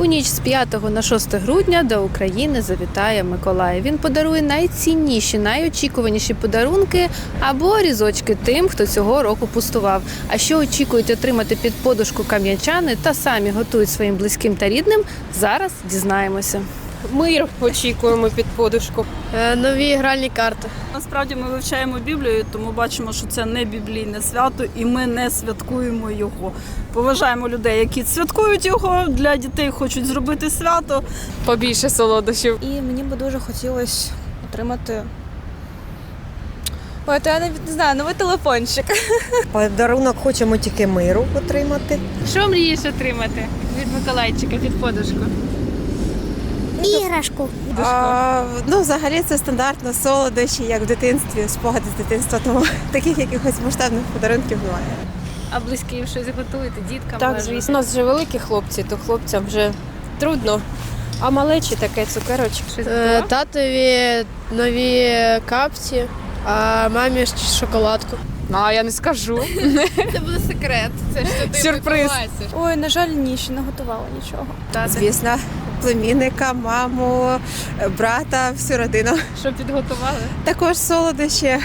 У ніч з 5 на 6 грудня до України завітає Миколай. Він подарує найцінніші, найочікуваніші подарунки або різочки тим, хто цього року пустував. А що очікують отримати під подушку кам'янчани та самі готують своїм близьким та рідним, зараз дізнаємося. Мир очікуємо під подушку. Е, Нові гральні карти. Насправді ми вивчаємо Біблію, тому бачимо, що це не біблійне свято, і ми не святкуємо його. Поважаємо людей, які святкують його. Для дітей хочуть зробити свято. Побільше солодощів. І мені би дуже хотілося отримати. Ой, то я навіть не знаю, новий телефончик. Подарунок хочемо тільки миру отримати. Що мрієш отримати від Миколайчика під подушку? Іграшку. А, ну, взагалі це стандартно солодощі, як в дитинстві, спогади з дитинства, тому таких якихось масштабних подарунків немає. А близьким щось готуєте діткам? Так, може? звісно, у нас вже великі хлопці, то хлопцям вже трудно. А малечі таке цукерочок. Щось Е. Татові нові капці, а мамі шоколадку. А я не скажу. Це буде секрет. Це ж ти Сюрприз. Ой, на жаль, ні, ще не готувала нічого. Звісно, племінника, маму, брата, всю родину. Що підготували? Також солодощі,